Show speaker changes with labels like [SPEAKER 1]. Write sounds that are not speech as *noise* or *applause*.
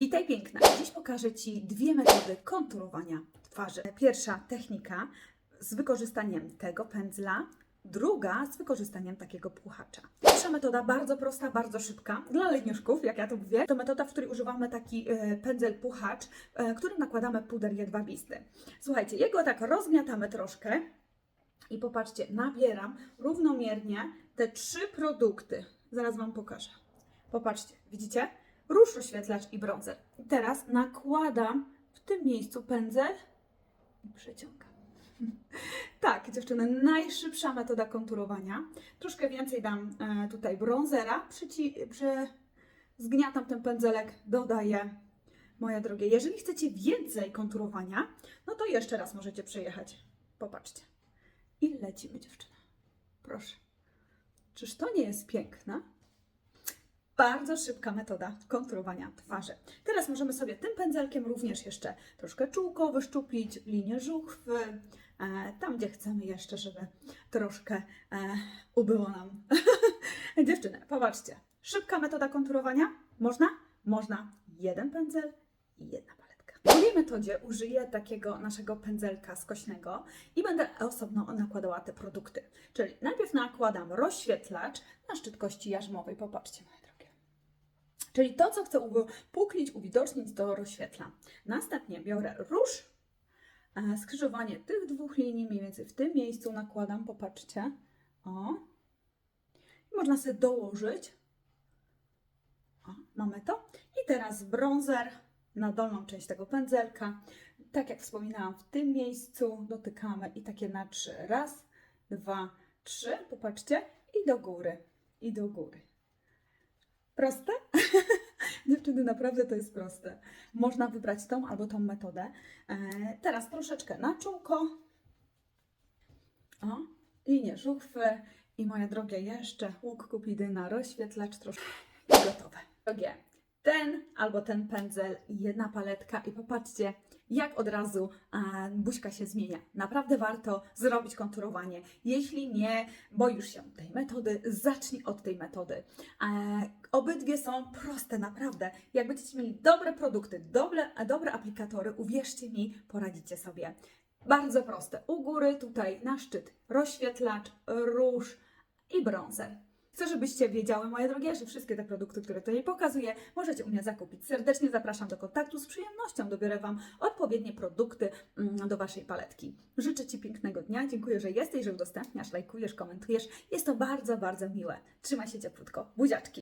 [SPEAKER 1] Witaj piękna. Dziś pokażę Ci dwie metody konturowania twarzy. Pierwsza technika z wykorzystaniem tego pędzla, druga z wykorzystaniem takiego puchacza. Pierwsza metoda bardzo prosta, bardzo szybka. Dla leniuszków, jak ja to mówię, to metoda, w której używamy taki e, pędzel puchacz, e, którym nakładamy puder jedwabisty. Słuchajcie, jego tak rozgniatamy troszkę i popatrzcie, nabieram równomiernie te trzy produkty. Zaraz Wam pokażę. Popatrzcie, widzicie? Róż rozświetlacz i bronzer. Teraz nakładam w tym miejscu pędzel i przeciągam. *laughs* Tak, dziewczyny, najszybsza metoda konturowania. Troszkę więcej dam e, tutaj bronzera, przyci, przy, zgniatam ten pędzelek, dodaję. Moje drogie, jeżeli chcecie więcej konturowania, no to jeszcze raz możecie przejechać. Popatrzcie. I lecimy, dziewczyny. Proszę. Czyż to nie jest piękne? Bardzo szybka metoda konturowania twarzy. Teraz możemy sobie tym pędzelkiem również jeszcze troszkę czółko wyszczuplić, linię żuchwy, e, tam gdzie chcemy jeszcze, żeby troszkę e, ubyło nam. *laughs* Dziewczyny, popatrzcie. Szybka metoda konturowania? Można? Można. Jeden pędzel i jedna paletka. W drugiej metodzie użyję takiego naszego pędzelka skośnego i będę osobno nakładała te produkty. Czyli najpierw nakładam rozświetlacz na szczyt kości jarzmowej. Popatrzcie. Czyli to, co chcę upuklić, uwidocznić, to rozświetlam. Następnie biorę róż, e, skrzyżowanie tych dwóch linii, mniej więcej w tym miejscu nakładam, popatrzcie. O. I można sobie dołożyć. O, mamy to. I teraz bronzer na dolną część tego pędzelka. Tak jak wspominałam, w tym miejscu dotykamy i takie na trzy. Raz, dwa, trzy. Popatrzcie. I do góry. I do góry. Proste? *laughs* Dziewczyny, naprawdę to jest proste. Można wybrać tą albo tą metodę. E, teraz troszeczkę na czółko. O, linię żuchwy. I moje drogie, jeszcze łuk kupidyna, rozświetlacz troszkę i gotowe. Drogie, ten albo ten pędzel i jedna paletka i popatrzcie, jak od razu a, buźka się zmienia. Naprawdę warto zrobić konturowanie. Jeśli nie boisz się tej metody, zacznij od tej metody. E, obydwie są proste, naprawdę. Jak będziecie mieli dobre produkty, dobre, dobre aplikatory, uwierzcie mi, poradzicie sobie. Bardzo proste. U góry tutaj na szczyt rozświetlacz, róż i bronzer. Chcę, żebyście wiedziały, moje drogie, że wszystkie te produkty, które tutaj pokazuję, możecie u mnie zakupić. Serdecznie zapraszam do kontaktu. Z przyjemnością dobiorę Wam odpowiednie produkty mm, do Waszej paletki. Życzę Ci pięknego dnia. Dziękuję, że jesteś, że udostępniasz, lajkujesz, komentujesz. Jest to bardzo, bardzo miłe. Trzymaj się cieplutko. Buziaczki.